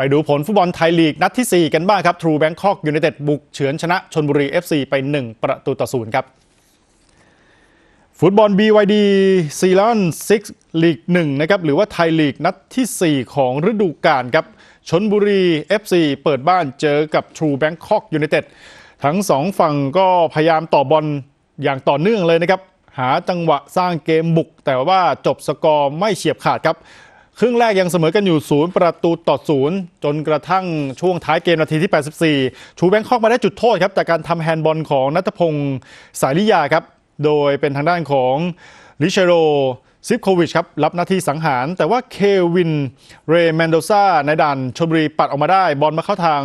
ไปดูผลฟุตบอลไทยลีกนัดที่ 4 กันบ้างครับ True Bangkok United บุกเฉือนชนะชนบุรี FC ไป 1 ประตูต่อศูนย์ครับ ฟุตบอล BYD ซีซั่น6ลีก1นะครับหรือว่าไทยลีกนัดที่ 4 ของฤดูกาลครับชนบุรี FC เปิดบ้านเจอกับ True Bangkok United ทั้งสองฝั่งก็พยายามต่อบอลอย่างต่อเนื่องเลยนะครับ หาจังหวะสร้างเกมบุก แต่ว่าจบสกอร์ไม่เฉียบขาดครับ ครึ่งแรกยังเสมอกันอยู่ศูนย์ประตูต่อศูนย์จนกระทั่งช่วงท้ายเกมนาทีที่ 84 ชูแบงคอกมาได้จุดโทษครับจากการทำแฮนด์บอลของนัทพงศ์สายลิยาครับ โดยเป็นทางด้านของลิเชโรซิฟโควิชครับรับหน้าที่สังหาร แต่ว่าเควินเรแมนโดซาในด่านชลบุรีปัดออกมาได้ บอลมาเข้าทาง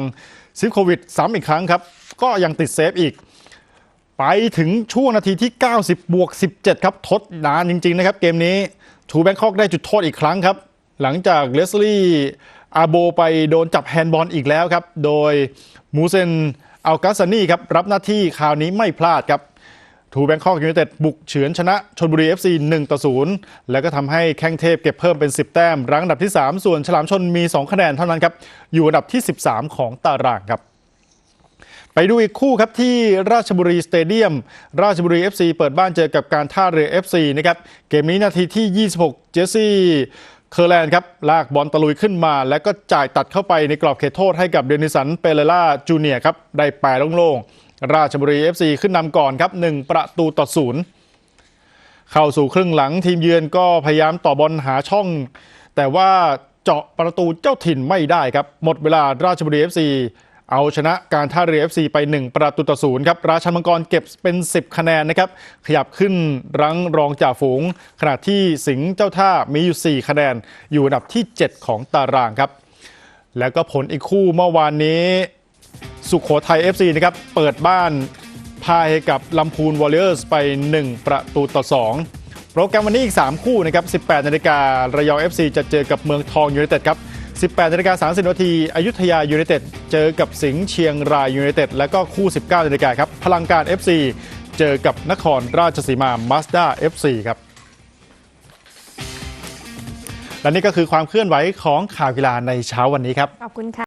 ซิฟโควิชซ้ำอีกครั้งครับ ก็ยังติดเซฟอีก ไปถึงช่วงนาทีที่ 90 บวก 17 ครับทดนานจริง ๆ นะครับ เกมนี้ทูแบงคอกได้จุดโทษอีกครั้งครับ หลังจากเลสลี่อาโบไปโดนจับแฮนด์บอลอีกแล้วครับ โดยมูเซนอัลกาซานีครับรับหน้าที่คราวนี้ไม่พลาดครับทูแบงคอกยูไนเต็ดบุกเฉือนชนะชนบุรี FC 1ต่อ0แล้วก็ทำให้แข้งเทพเก็บเพิ่มเป็น 10 แต้ม รั้งอันดับที่ 3 ส่วนฉลามชนมี 2 คะแนนเท่านั้นครับ อยู่อันดับที่ 13 ของตารางครับ ไปดูอีกคู่ครับที่ราชบุรีสเตเดียม ราชบุรี FC เปิดบ้านเจอกับการท่าเรือ FC นะครับ เกมนี้นาทีที่ 26 เจสซี่ เคอร์แลนด์ครับลากบอลตะลุยขึ้นมา แล้วก็จ่ายตัดเข้าไปในกรอบเขตโทษให้กับเดนิสันเปเรล่าจูเนียครับได้แปรโล่งๆ ราชบุรี FC ขึ้นนำก่อนครับ 1 ประตูต่อศูนย์เข้าสู่ครึ่งหลังทีมเยือนก็พยายามต่อบอลหาช่อง แต่ว่าเจาะประตูเจ้าถิ่นไม่ได้ครับ หมดเวลาราชบุรี FC เอาชนะการท่าเรือ FC ไป 1 ประตูต่อศูนย์ครับ ราชันมังกรเก็บเป็น 10 คะแนนนะครับ ขยับขึ้นรั้งรองจ่าฝูง ขณะที่สิงห์เจ้าท่ามีอยู่ 4 คะแนน อยู่อันดับที่ 7 ของตารางครับ แล้วก็ผลอีกคู่เมื่อวานนี้ สุขโขทัย FC นะครับ เปิดบ้านพ่ายให้กับลำพูนวอลเลอร์สไป 1 ประตูต่อ 2 โปรแกรมวันนี้อีก 3 คู่นะครับ 18นาฬิการะยอง FC จะเจอกับเมืองทองยูไนเต็ดครับ 18นาฬิกา30นาทีอยุธยายูไนเต็ดเจอกับสิงห์เชียงรายยูไนเต็ดแล้วก็คู่ 19นาฬิกาครับพลังการ FC เจอกับนครราชสีมามาสด้า FC ครับและนี่ก็คือความเคลื่อนไหวของข่าวกีฬาในเช้าวันนี้ครับขอบคุณค่ะ